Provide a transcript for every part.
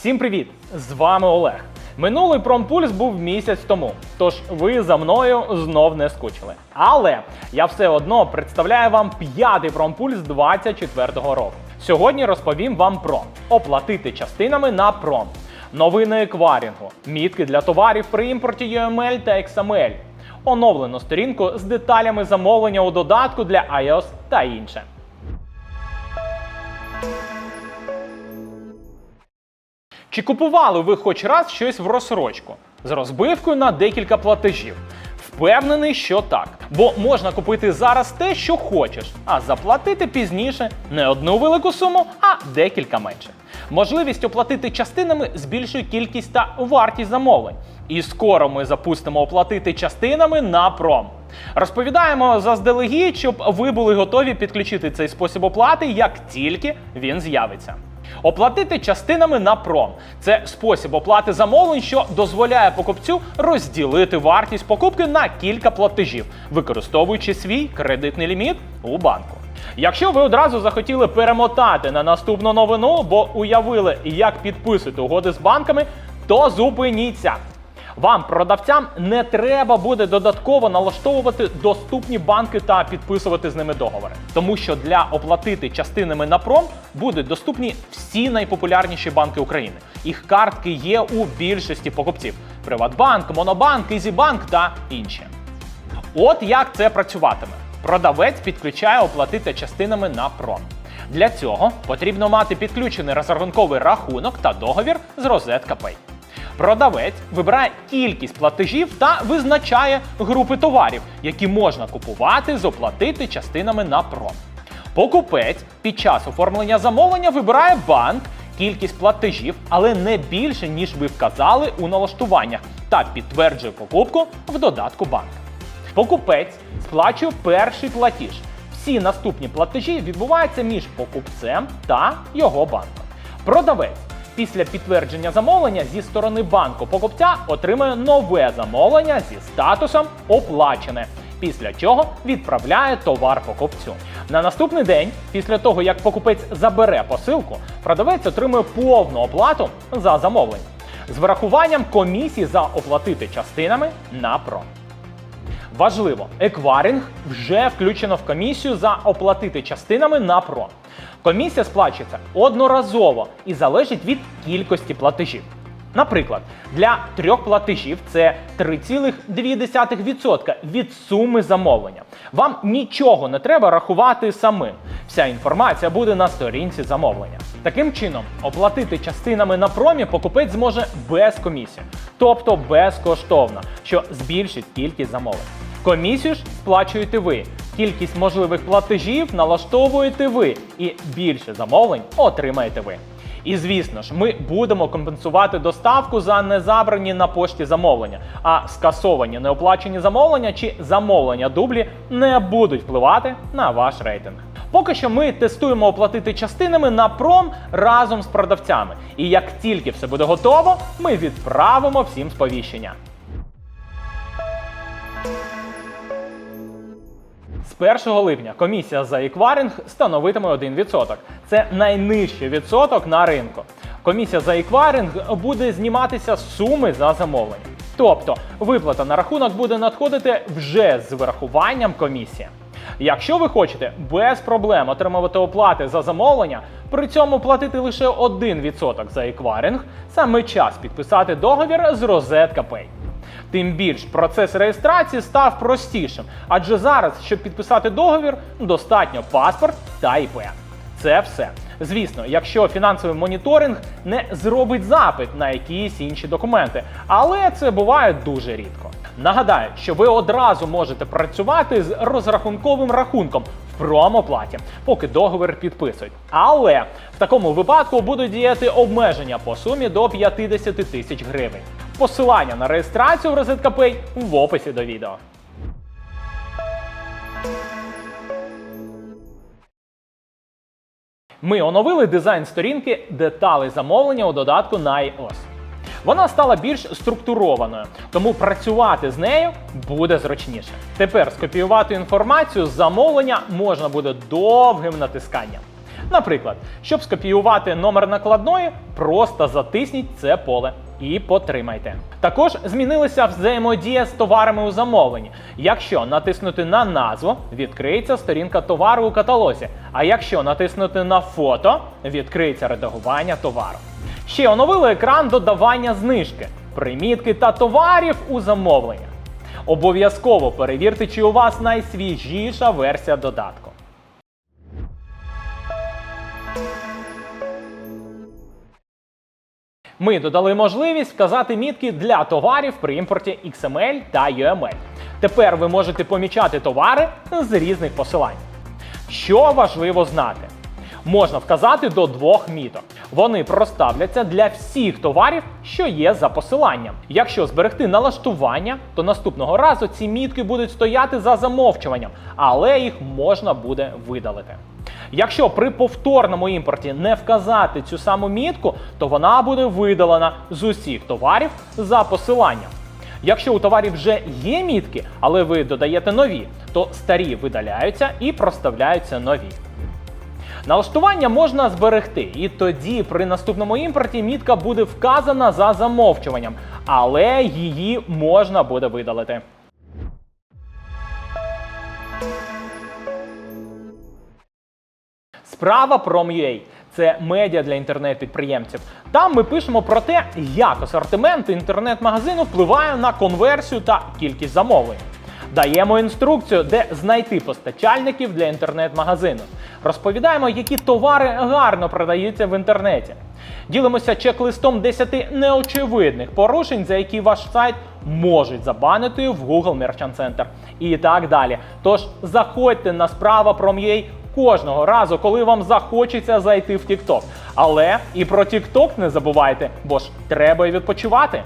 Всім привіт! З вами Олег. Минулий промпульс був місяць тому, тож ви за мною знов не скучили. Але я все одно представляю вам п'ятий промпульс 24-го року. Сьогодні розповім вам про оплатити частинами на пром, новини екварінгу, мітки для товарів при імпорті UML та XML, оновлену сторінку з деталями замовлення у додатку для iOS та інше. Чи купували ви хоч раз щось в розсрочку з розбивкою на декілька платежів? Впевнений, що так. Бо можна купити зараз те, що хочеш, а заплатити пізніше не одну велику суму, а декілька менше. Можливість оплатити частинами збільшує кількість та вартість замовлень. І скоро ми запустимо оплатити частинами на пром. Розповідаємо заздалегідь, щоб ви були готові підключити цей спосіб оплати, як тільки він з'явиться. Оплатити частинами на пром це спосіб оплати замовлень, що дозволяє покупцю розділити вартість покупки на кілька платежів, використовуючи свій кредитний ліміт у банку. Якщо ви одразу захотіли перемотати на наступну новину, бо уявили, як підписувати угоди з банками, то зупиніться. Вам, продавцям, не треба буде додатково налаштовувати доступні банки та підписувати з ними договори, тому що для оплатити частинами на пром будуть доступні всі найпопулярніші банки України. Їх картки є у більшості покупців: Приватбанк, Монобанк, Ізібанк та інші. От як це працюватиме. Продавець підключає оплатити частинами на пром. Для цього потрібно мати підключений розрахунковий рахунок та договір з Розетка Pay. Продавець вибирає кількість платежів та визначає групи товарів, які можна купувати з оплатити частинами на пром. Покупець під час оформлення замовлення вибирає банк, кількість платежів, але не більше, ніж ви вказали у налаштуваннях, та підтверджує покупку в додатку банк. Покупець сплачує перший платіж. Всі наступні платежі відбуваються між покупцем та його банком. Продавець після підтвердження замовлення зі сторони банку покупця отримує нове замовлення зі статусом оплачене. Після чого відправляє товар покупцю. На наступний день, після того як покупець забере посилку, продавець отримує повну оплату за замовлення з врахуванням комісії за оплатити частинами на пром. Важливо, екварінг вже включено в комісію за оплатити частинами на пром. Комісія сплачується одноразово і залежить від кількості платежів. Наприклад, для трьох платежів це 3,2% від суми замовлення. Вам нічого не треба рахувати самим. Вся інформація буде на сторінці замовлення. Таким чином, оплатити частинами на промі покупець зможе без комісії, тобто безкоштовно, що збільшить кількість замовлень. Комісію ж сплачуєте ви. Кількість можливих платежів налаштовуєте ви, і більше замовлень отримаєте ви. І звісно ж, ми будемо компенсувати доставку за незабрані на пошті замовлення, а скасовані неоплачені замовлення чи замовлення дублі не будуть впливати на ваш рейтинг. Поки що ми тестуємо оплатити частинами на пром разом з продавцями. І як тільки все буде готово, ми відправимо всім сповіщення. З 1 липня комісія за екварінг становитиме 1%. Це найнижчий відсоток на ринку. Комісія за екварінг буде зніматися з суми за замовлення. Тобто виплата на рахунок буде надходити вже з вирахуванням комісії. Якщо ви хочете без проблем отримувати оплати за замовлення, при цьому платити лише 1% за екварінг, саме час підписати договір з Розетка Pay. Тим більш процес реєстрації став простішим, адже зараз, щоб підписати договір, достатньо паспорт та ІП. Це все. Звісно, якщо фінансовий моніторинг не зробить запит на якісь інші документи, але це буває дуже рідко. Нагадаю, що ви одразу можете працювати з розрахунковим рахунком промоплаті, поки договір підписують. Але в такому випадку будуть діяти обмеження по сумі до 50 тисяч гривень. Посилання на реєстрацію в Pay в описі до відео. Ми оновили дизайн сторінки деталей замовлення у додатку на iOS. Вона стала більш структурованою, тому працювати з нею буде зручніше. Тепер скопіювати інформацію з замовлення можна буде довгим натисканням. Наприклад, щоб скопіювати номер накладної, просто затисніть це поле і потримайте. Також змінилася взаємодія з товарами у замовленні. Якщо натиснути на назву, відкриється сторінка товару у каталозі. А якщо натиснути на фото, відкриється редагування товару. Ще оновили екран додавання знижки, примітки та товарів у замовлення. Обов'язково перевірте, чи у вас найсвіжіша версія додатку. Ми додали можливість вказати мітки для товарів при імпорті XML та UML. Тепер ви можете помічати товари з різних посилань. Що важливо знати? Можна вказати до двох міток. Вони проставляться для всіх товарів, що є за посиланням. Якщо зберегти налаштування, то наступного разу ці мітки будуть стояти за замовчуванням, але їх можна буде видалити. Якщо при повторному імпорті не вказати цю саму мітку, то вона буде видалена з усіх товарів за посиланням. Якщо у товарі вже є мітки, але ви додаєте нові, то старі видаляються і проставляються нові. Налаштування можна зберегти, і тоді при наступному імпорті мітка буде вказана за замовчуванням, але її можна буде видалити. Справа Prom.ua – це медіа для інтернет-підприємців. Там ми пишемо про те, як асортимент інтернет-магазину впливає на конверсію та кількість замовлень. Даємо інструкцію, де знайти постачальників для інтернет-магазину. Розповідаємо, які товари гарно продаються в інтернеті. Ділимося чек-листом 10 неочевидних порушень, за які ваш сайт можуть забанити в Google Merchant Center і так далі. Тож заходьте на справа Prom.ua кожного разу, коли вам захочеться зайти в TikTok. Але і про TikTok не забувайте, бо ж треба й відпочивати.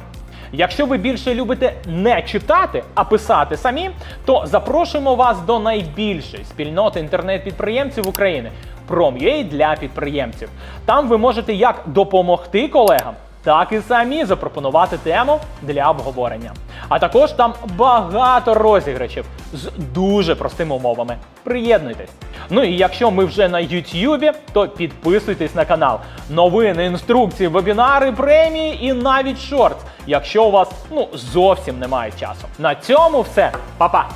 Якщо ви більше любите не читати, а писати самі, то запрошуємо вас до найбільшої спільноти інтернет-підприємців України Prom.ua для підприємців. Там ви можете як допомогти колегам, так і самі запропонувати тему для обговорення. А також там багато розіграшів з дуже простими умовами. Приєднуйтесь. Ну і якщо ми вже на ютьюбі, то підписуйтесь на канал. Новини, інструкції, вебінари, премії і навіть шорт, якщо у вас ну зовсім немає часу. На цьому все, Па-па!